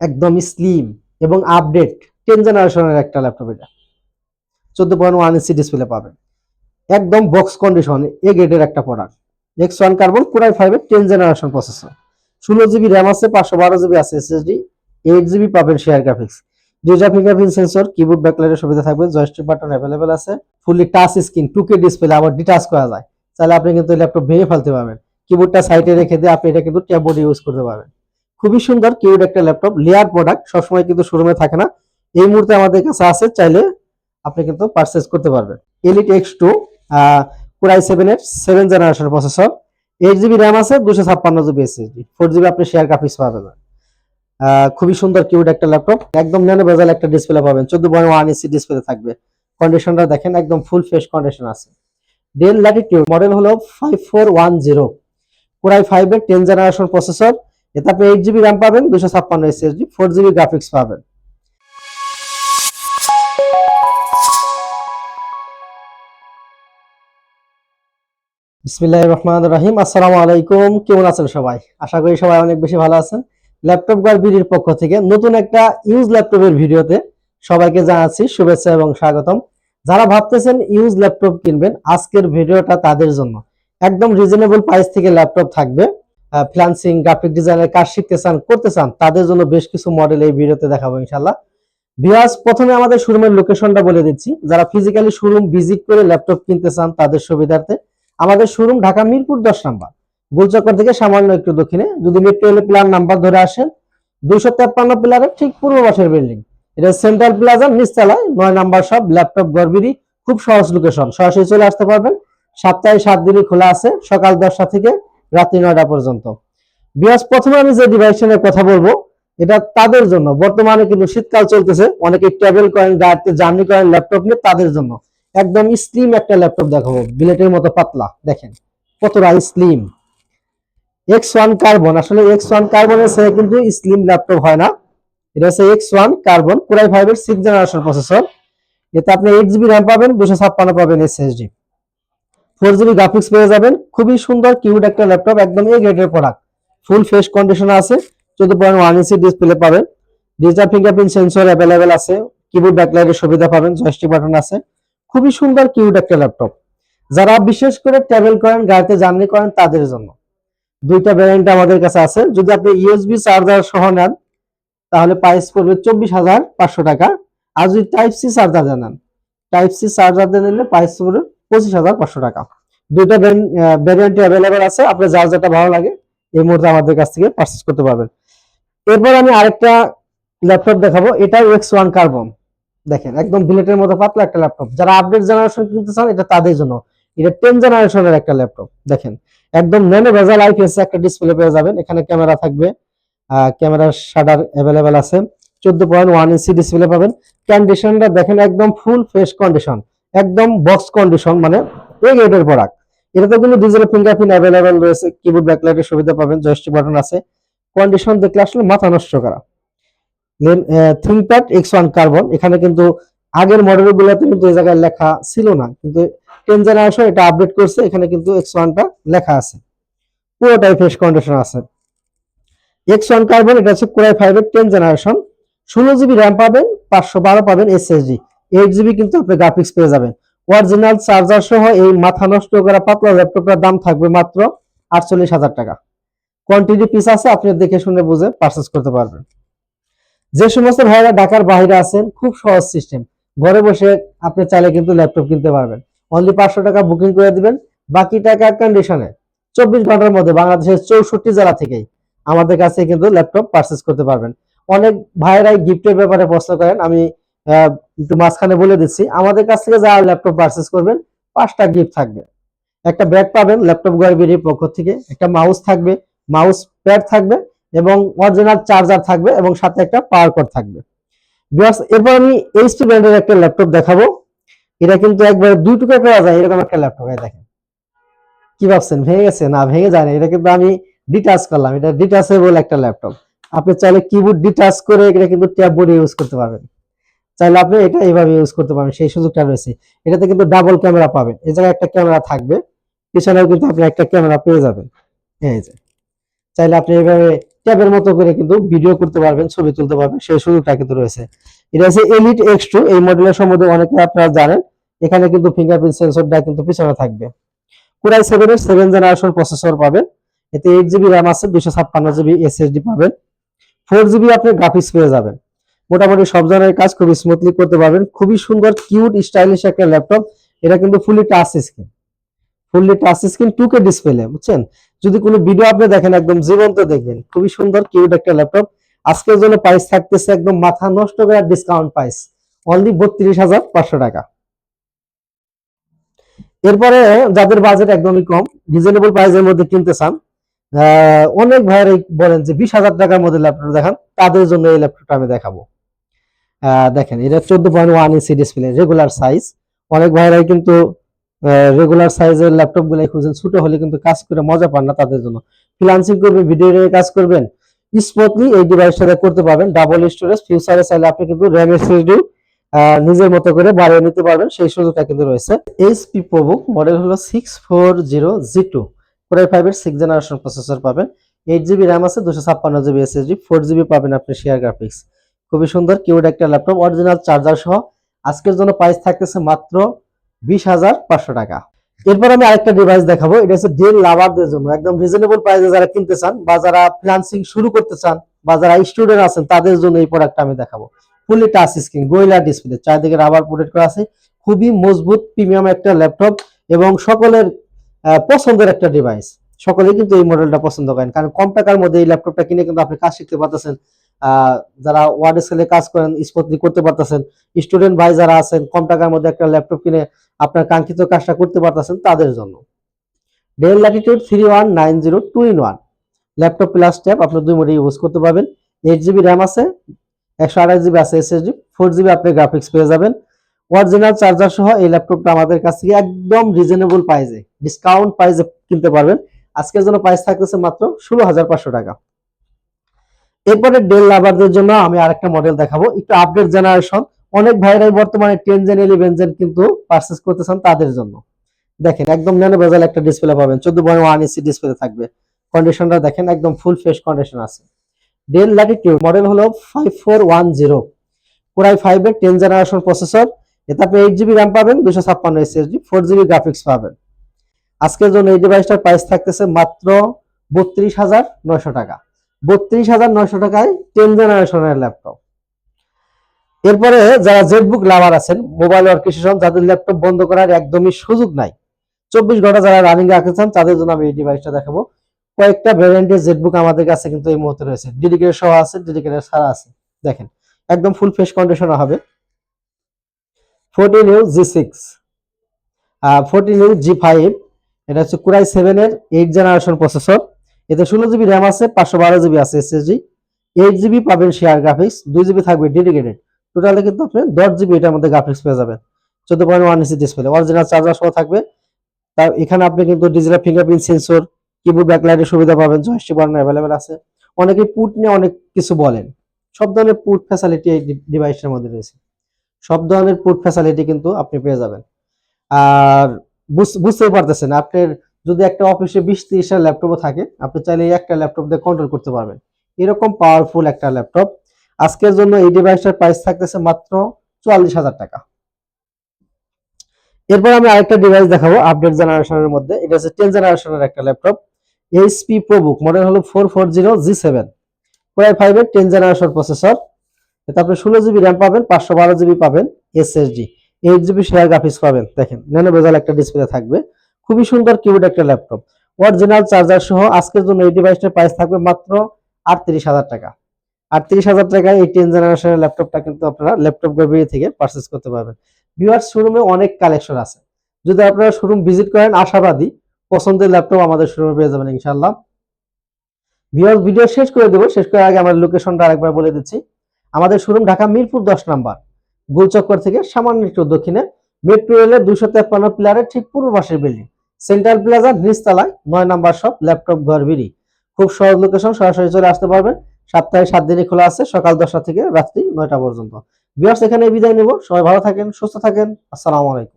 একদম স্লিম এবং update ten জেনারেশনের একটা ল্যাপটপ এটা। চোদ্দ পয়েন্ট ওয়ান ইঞ্চি ডিসপ্লে পাবেন। একদম বক্স কন্ডিশন এ গ্রেডের একটা product X one carbon core i ফাইভের টেন জেনারেশন প্রসেসর ষোলো জিবি র্যাম আছে, পাঁচশো বারো জিবি আছে এসএসডি এইট জিবি পাবেন share graphics digital fingerprint sensor keyboard ব্যাকলাইটের সুবিধা থাকবে জয়স্টিক বাটন অ্যাভেলেবেল আছে। Fully touch screen two K display আবার ডিটাচ করা যায়। তাহলে আপনি কিন্তু ল্যাপটপ ভেঙে ফেলতে পারবেন। কিবোর্ডটা সাইডে রেখে দিয়ে আপনি এটা কিন্তু ট্যাববোর্ড ইউজ করতে পারবেন। খুবই সুন্দর কিউড একটা ল্যাপটপ লেয়ার প্রোডাক্ট সবসময় কিন্তু শোরুমে থাকে না। এই মুহূর্তে আমাদের কাছে আছে চাইলে আপনি কিন্তু পারচেস করতে পারবেন। Elite X two core i seven এর seven generation processor eight GB RAM আছে দুশো ছাপ্পান্ন জিবি এসএসডি ফোর জিবি আপনি শেয়ার গ্রাফিক্স পাবেন। আহ, খুবই সুন্দর কিউড একটা ল্যাপটপ একদম ন্যানো বেজাল একটা ডিসপ্লে পাবেন চোদ্দ পয়েন্ট ওয়ান ইঞ্চি ডিসপ্লে থাকবে। কন্ডিশনটা দেখেন একদম ফুল ফ্রেশ কন্ডিশন আছে। ডেল ল্যাটিটিউড মডেল হলো five four one zero core i five এর টেন জেনারেশন প্রসেসর এতে আপনি এইট জিবি র্যাম পাবেন দুশো ছাপ্পান্ন এসএসডি ফোর জিবি গ্রাফিক্স পাবেন। বিসমিল্লাহ রহমান রাহিম। আসসালামু আলাইকুম। কেমন আছেন সবাই? আশা করি সবাই অনেক বেশি ভালো আছেন। ল্যাপটপ গার বিডির পক্ষ থেকে নতুন একটা ইউজ ল্যাপটপের ভিডিওতে সবাইকে জানাচ্ছি শুভেচ্ছা এবং স্বাগতম। যারা ভাবতেছেন ইউজ ল্যাপটপ কিনবেন, আজকের ভিডিওটা তাদের জন্য। একদম রিজনেবল প্রাইস থেকে ল্যাপটপ থাকবে। ফ্রিল্যান্সিং গ্রাফিক ডিজাইনের কাজ শিখতে চান, করতে চান, তাদের জন্য বেশ কিছু মডেল এই ভিডিওতে দেখাবো ইনশাল্লাহ বিয়াস প্রথমে আমাদের শোরুমের লোকেশনটা বলে দিচ্ছি। যারা ফিজিক্যালি শোরুম ভিজিট করে ল্যাপটপ কিনতে চান, তাদের সুবিধার্থে আমাদের শোরুম ঢাকা মিরপুর দশ নাম্বার। গোলচক্কর থেকে সামান্য একটু দক্ষিণে। যদি মেট্রো এলে প্লার নাম্বার ধরে আসেন, দুইশো তেপ্পান্ন প্লারের ঠিক পূর্ব পাশের বিল্ডিং এটা সেন্ট্রাল প্লাজার নিচতলায়, নয় নাম্বার সব ল্যাপটপ গরবিরি খুব সহজ লোকেশন সরাসরি চলে আসতে পারবেন। সপ্তাহে সাত দিনই খোলা আছে, সকাল দশটা থেকে রাত্রি নয়টা পর্যন্ত। বিয়াস, প্রথমে আমি যে ডিভাইস কথা বলব, এটা তাদের জন্য। বর্তমানে কিন্তু শীতকাল চলতেছে, অনেকে ট্রাভেল করেন, গাড়িতে জার্নি করেন ল্যাপটপ নিয়ে, তাদের জন্য। একদম স্লিম একটা ল্যাপটপ দেখাবো বিলেটের মতো পাতলা, দেখেন, কতটা স্লিম এক্স ওয়ান কার্বন আসলে এক্স ওয়ান কার্বনের সে কিন্তু স্লিম ল্যাপটপ হয় না। এটা হচ্ছে X one carbon core i five এর সিক্স জেনারেশন প্রসেসর এতে আপনি এইট জিবি র্যাম পাবেন দুশো ছাপ্পান্ন পাবেন এসএসডি ফোর জিবি গ্রাফিক্স পেয়ে যাবেন। খুবই সুন্দর, কিউট একটা ল্যাপটপ, একদম এ গ্রেডের প্রোডাক্ট ফুল ফ্রেশ কন্ডিশন আছে, চোদ্দ পয়েন্ট ওয়ান ইঞ্চি ডিসপ্লে পাবেন। ডিজিটাল ফিঙ্গারপ্রিন্ট সেন্সর অ্যাভেলেবেল আছে কিবোর্ড ব্যাকলাইটের সুবিধা পাবেন জয়স্টিক বাটন আছে। খুবই সুন্দর, কিউট একটা ল্যাপটপ। যারা বিশেষ করে ট্রাভেল করেন, গাড়িতে জার্নি করেন, তাদের জন্য। দুইটা ভ্যারিয়েন্ট আমাদের কাছে আছে। যদি আপনি ইউএসবি চার্জার সহ নেন, তাহলে প্রাইস পড়বে চব্বিশ হাজার পাঁচশো টাকা। আর যদি টাইপ সি চার্জার নেন টাইপ সি চার্জার নিলে প্রাইস পড়বে পঁচিশ হাজার পাঁচশো টাকা। দুইটা ভ্যারিয়েন্ট অ্যাভেলেবেল আছে। আপনার যার যেটা ভালো লাগে, এই মুহূর্তে আমাদের কাছ থেকে পারচেস করতে পারবেন। এরপর আমি আরেকটা ল্যাপটপ দেখাবো। এটা এক্স ওয়ান কার্বন দেখেন, একদম বুলেটের মতো পাতলা একটা ল্যাপটপ যারা আপডেট জেনারেশন কিনতে চান, এটা তাদের জন্য। এটা টেন জেনারেশনের একটা ল্যাপটপ দেখেন, একদম ন্যানো ভেজাল আইপিএস একটা ডিসপ্লে পেয়ে যাবেন। এখানে ক্যামেরা থাকবে। ক্যামেরার শাটার অ্যাভেলেবেল আছে। চোদ্দ পয়েন্ট ওয়ান ইঞ্চি ডিসপ্লে পাবেন। কন্ডিশনটা দেখেন, একদম ফুল ফ্রেশ কন্ডিশন একদম বক্স কন্ডিশন মানে এই গ্রেডের প্রোডাক্ট এটাতে কিন্তু ডিজিটাল ফিঙ্গারপ্রিন্ট অ্যাভেলেবেল রয়েছে কিবোর্ড ব্যাকলাইটের সুবিধা পাবেন জয়স্টিক বাটন আছে। কন্ডিশন দেখলে আসলে মাথা নষ্ট করা। থিংপ্যাড এক্স ওয়ান কার্বন এখানে কিন্তু আগের মডেল গুলোতে কিন্তু এই জায়গায় লেখা ছিল না। কিন্তু টেন জেনারেশন এটা আপডেট করছে, এখানে কিন্তু এক্স ওয়ানটা লেখা আছে। পুরোটাই ফ্রেশ কন্ডিশন আছে। এক্স ওয়ান কার্বন এটা হচ্ছে কোরাই ফাইভের টেন জেনারেশন ষোলো জিবি র্যাম পাবেন, পাঁচশো বারো পাবেন এসএসডি এইট জিবি কিন্তু আপনি গ্রাফিক্স পেয়ে যাবেন। অরিজিনাল চার্জার সহ এই মাথা নষ্ট করা পাতলা ল্যাপটপটার দাম থাকবে মাত্র আটচল্লিশ হাজার টাকা। কোয়ান্টিটি পিস আছে, আপনি দেখে শুনে বুঝে পারচেস করতে পারবেন। যে সমস্ত ভাইরা ঢাকার বাইরে আছেন, খুব সহজ সিস্টেম ঘরে বসে আপনি চাইলে কিন্তু ল্যাপটপ কিনতে পারবেন। অনলি পাঁচশো টাকা বুকিং করে দিবেন, বাকি টাকা কন্ডিশনে চব্বিশ ঘণ্টার মধ্যে বাংলাদেশের চৌষট্টি জেলা থেকেই আমাদের কাছে কিন্তু ল্যাপটপ পারচেস করতে পারবেন। অনেক ভাইরাই গিফটের ব্যাপারে প্রশ্ন করেন, আমি একটু মাঝখানে বলে দিচ্ছি। আমাদের কাছ থেকে যারা ল্যাপটপ পারচেস করবেন, পাঁচটা গিফট থাকবে। একটা ব্যাগ পাবেন ল্যাপটপ গড়বির পক্ষ থেকে, একটা মাউস থাকবে মাউস প্যাড থাকবে এবং অরিজিনাল চার্জার থাকবে এবং সাথে একটা পাওয়ার কর্ড থাকবে। বিকজ এরপর আমি এইচপি ব্র্যান্ডের একটা ল্যাপটপ দেখাবো। এটা কিন্তু একবার দুই টুকরা করা যায়, এরকম একটা ল্যাপটপ এই দেখেন। কি ভাবছেন? ভেঙে গেছে? না, ভেঙে যায় না। এটা কিন্তু আমি ডিটাচ করলাম। এটা ডিটাচেবল একটা ল্যাপটপ আপনি চাইলে কিবোর্ড ডিটাচ করে এটা কিন্তু ট্যাব বোর্ডে ইউজ করতে পারবেন। চাইলে আপনি এটা এইভাবে ইউজ করতে পারবেন, সেই সুযোগটা রয়েছে। এটাতে কিন্তু ডাবল ক্যামেরা পাবেন। এই জায়গায় একটা ক্যামেরা থাকবে, পিছনেও কিন্তু আপনি একটা ক্যামেরা পেয়ে যাবেন। এই যে, চাইলে আপনি এভাবে ট্যাবের মতো করে কিন্তু ভিডিও করতে পারবেন, ছবি তুলতে পারবেন, সেই সুযোগটা কিন্তু রয়েছে। এটা হচ্ছে এলিট এক্স টু এই মডেলের সম্বন্ধে অনেকে আপনারা জানেন। এখানে কিন্তু ফিঙ্গারপ্রিন্ট সেন্সরটা কিন্তু পিছনে থাকবে। কুরাই সেভেন এর সেভেন জেনারেশন প্রসেসর পাবেন। এতে এইট জিবি র্যাম আছে দুশো ছাপ্পান্ন জিবি এসএসডি পাবেন। ফোর জিবি আপনি গ্রাফিক্স পেয়ে যাবেন। মোটামুটি সব ধরনের কাজ খুবই স্মুথলি করতে পারবেন। খুবই সুন্দর কিউট স্টাইলিশ একটা ল্যাপটপ এটা কিন্তু fully touch screen fully touch screen two K display বুঝছেন? যদি কোনো ভিডিও আপনি দেখেন, একদম জীবন্ত দেখবেন। খুবই সুন্দর কিউট একটা ল্যাপটপ আজকের জন্য প্রাইস থাকতেছে একদম মাথা নষ্ট করে ডিসকাউন্ট প্রাইস অনলি বত্রিশ হাজার পাঁচশো টাকা। এরপরে যাদের বাজেট একদমই কম রিজনেবল প্রাইসের মধ্যে কিনতে চান অনেক ভাইয়ারাই বলেন যে বিশ হাজার টাকার মধ্যে ল্যাপটপ দেখান, তাদের জন্য এই ল্যাপটপটা আমি দেখাবো। দেখেন, এটা চোদ্দ পয়েন্ট ওয়ান ইঞ্চি ডিসপ্লে রেগুলার সাইজ অনেক ভাইয়ারাই কিন্তু রেগুলার সাইজের ল্যাপটপ গুলাই খুঁজেন ছোট হলে কিন্তু কাজ করে মজা পান না তাদের জন্য। ফ্রিলান্সিং করবেন ভিডিও কাজ করবেন স্মুথলি এই ডিভাইসটা করতে পারবেন ডাবল স্টোরেজ ফিউচারে চাইলে আপনি কিন্তু র্যাম এসএসডি নিজের মতো করে বাড়িয়ে নিতে পারবেন, সেই সুযোগটা কিন্তু রয়েছে। এইচপি প্রবুক মডেল হলো six four zero G two four five এর সিক্স জেনারেশন প্রসেসর পাবেন। এইট জিবি র্যাম আছে, দুশো ছাপ্পান্ন জিবি এসএসডি ফোর জিবি পাবেন আপনি শেয়ার গ্রাফিক্স খুবই সুন্দর, কিউড একটা ল্যাপটপ অরিজিনাল চার্জার সহ। আজকের জন্য প্রাইস থাকতেছে মাত্র বিশ হাজার পাঁচশো টাকা। এরপর আমি আরেকটা ডিভাইস দেখাবো, এটা হচ্ছে ডেল লাভারদের জন্য। একদম রিজনেবল প্রাইসে যারা কিনতে চান বা যারা ফ্রিল্যান্সিং শুরু করতে চান বা যারা স্টুডেন্ট আছেন, তাদের জন্য এই প্রোডাক্টটা আমি দেখাবো। ফুলি টাচ স্ক্রিন গোয়েলা ডিসপ্লে চারদিকে রাবার প্রোটেক্ট করা আছে। খুবই মজবুত প্রিমিয়াম একটা ল্যাপটপ এবং সকলের পছন্দের একটা ডিভাইস সকলেই কিন্তু এই মডেলটা পছন্দ করেন, কারণ কম টাকার মধ্যে এই ল্যাপটপটা কিনে কিন্তু আপনি কাজ শিখতে পারতেছেন। যারা ওয়ার্ড এক্সেলে কাজ করেন স্মুথলি করতে পারতেছেন স্টুডেন্ট ভাই যারা আছেন, কম টাকার মধ্যে একটা ল্যাপটপ কিনে আপনার কাঙ্ক্ষিত কাজটা করতে পারতেছেন তাদের জন্য। Dell Latitude three one nine zero two in one laptop plus tab আপনি দুই মোডে ইউজ করতে পারবেন। এইট জিবি র্যাম আছে, একশো আঠাশ জিবি আছে এসএসডি ফোর জিবি আপনি গ্রাফিক্স পেয়ে যাবেন। অরিজিনাল চার্জার সহ এই ল্যাপটপটা আমাদের কাছ থেকে একদম রিজনেবল প্রাইসে ডিসকাউন্ট প্রাইসে কিনতে পারবেন। আজকের জন্য প্রাইস থাকতেছে মাত্র ষোলো হাজার পাঁচশো টাকা। এরপরে ডেল লাভারদের জন্য আমি আরেকটা মডেল দেখাবো। একটু আপডেট জেনারেশন অনেক ভাইরাই বর্তমানে টেন জেন ইলেভেন জেন কিন্তু পারচেস করতেছেন তাদের জন্য। দেখেন, একদম ন্যানো বেজাল একটা ডিসপ্লে পাবেন। চোদ্দ পয়েন্ট ওয়ান ইঞ্চি ডিসপ্লে থাকবে। কন্ডিশনটা দেখেন, একদম ফুল ফ্রেশ কন্ডিশন আছে। ডেল ল্যাটিটিউড মডেল হলো five four one zero core i five এর টেন জেনারেশন প্রসেসর এতে আপনি এইট জিবি র্যাম পাবেন দুশো ছাপ্পান্ন এসএসডি ফোর জিবি গ্রাফিক্স পাবেন। আজকের জন্য এই ডিভাইসটার প্রাইস থাকতেছে মাত্র বত্রিশ হাজার নয়শো টাকা। বত্রিশ হাজার নয়শো টাকায় টেন জেনারেশনের ল্যাপটপ এরপরে যারা জেটবুক লাভার আছেন মোবাইল ওয়ার্কেশন যাদের ল্যাপটপ বন্ধ করার একদমই সুযোগ নাই, চব্বিশ ঘণ্টা যারা রানিং রাখতে তাদের জন্য আমি এই ডিভাইসটা দেখাবো। কয়েকটা ভ্যারিয়েন্টের জেটবুক আমাদের কাছে কিন্তু এই মুহূর্তে রয়েছে। ডেডিকেটেড সহ আছে ডেডিকেটেড ছাড়া আছে। দেখেন, একদম ফুল ফ্রেশ কন্ডিশন হবে। Fourteen U G six fourteen U G five এটা হচ্ছে কুরাই সেভেন এর এইট জেনারেশন প্রসেসর এতে ষোলো জিবি র্যাম আছে, পাঁচশো বারো জিবি আছে এসএসডি এইট জিবি পাবেন শেয়ার গ্রাফিক্স দুই জিবি থাকবে ডেডিকেটেড টোটালে কিন্তু আপনি দশ জিবি এটার মধ্যে গ্রাফিক্স পেয়ে যাবেন। চোদ্দ পয়েন্ট ওয়ান ইঞ্চি ডিসপ্লে অরিজিনাল চার্জার সহ থাকবে। তার এখানে আপনি কিন্তু ডিজিটাল ফিঙ্গারপ্রিন্ট সেন্সর কিবোর্ড ব্যাকলাইটের সুবিধা পাবেন জয়স্টিক বাটন অ্যাভেলেবেল আছে। অনেকে পুট নিয়ে অনেক কিছু বলেন। সব ধরনের পুট ফ্যাসিলিটি এই ডিভাইসের মধ্যে রয়েছে। সব ধরনের পুট ফ্যাসিলিটি কিন্তু আপনি পেয়ে যাবেন। আর বুঝ- বুঝতেই পারতেছেন, আপনার যদি একটা অফিসে বিশ তিরিশটা ল্যাপটপও থাকে, আপনি চাইলে একটা ল্যাপটপ দিয়ে কন্ট্রোল করতে পারবেন। এরকম পাওয়ারফুল একটা ল্যাপটপ। আজকের জন্য এই ডিভাইসটার প্রাইস থাকতেছে মাত্র চুয়াল্লিশ হাজার টাকা। এরপর আমি আরেকটা ডিভাইস দেখাবো আপডেট জেনারেশনের মধ্যে। এটা হচ্ছে টেন জেনারেশনের একটা ল্যাপটপ এইচপি প্রোবুক মডেল হলো four four zero G seven core i five এর টেন জেনারেশন প্রসেসর এতে আপনি ষোলো জিবি র্যাম পাবেন, পাঁচশো বারো জিবি পাবেন SSD eight GB share graphics পাবেন, দেখেন ন্যানো বেজাল একটা ডিসপ্লে থাকবে। খুবই সুন্দর কিউড একটা ল্যাপটপ অরিজিনাল চার্জার সহ আজকের জন্য এই ডিভাইসটার প্রাইস থাকবে মাত্র আটত্রিশ হাজার টাকা। আটত্রিশ হাজার টাকায় এই টেন জেনারেশনের ল্যাপটপটা কিন্তু আপনারা ল্যাপটপ গ্যালারি থেকে পারচেস করতে পারবেন। ভিউয়ার্স শোরুমে অনেক কালেকশন আছে। যদি আপনারা শোরুম ভিজিট করেন, আশাবাদী, পছন্দের ল্যাপটপ আমাদের শোরুমে পেয়ে যাবেন ইনশাল্লাহ ভিউয়ার্স ভিডিও শেষ করে দেবো। শেষ করার আগে আমার লোকেশনটা আরেকবার বলে দিচ্ছি। আমাদের শোরুম ঢাকা মিরপুর দশ নাম্বার। গোলচক্কর থেকে সামান্য একটু দক্ষিণে। মেট্রো রেলের দুশো তেপ্পান্ন পিলারের ঠিক পূর্ব পাশের বিল্ডিং সেন্ট্রাল প্লাজা নিচতলায় নয় নাম্বার শপ ল্যাপটপ ঘর, বিড়ি। খুব সহজ লোকেশন সরাসরি চলে আসতে পারবেন। সপ্তাহে সাত দিনই খোলা আছে, সকাল দশটা থেকে রাত্রি নয়টা পর্যন্ত। বিয়ার্স এখানে বিদায় নেব। সবাই ভালো থাকেন, সুস্থ থাকেন। আসসালামু আলাইকুম।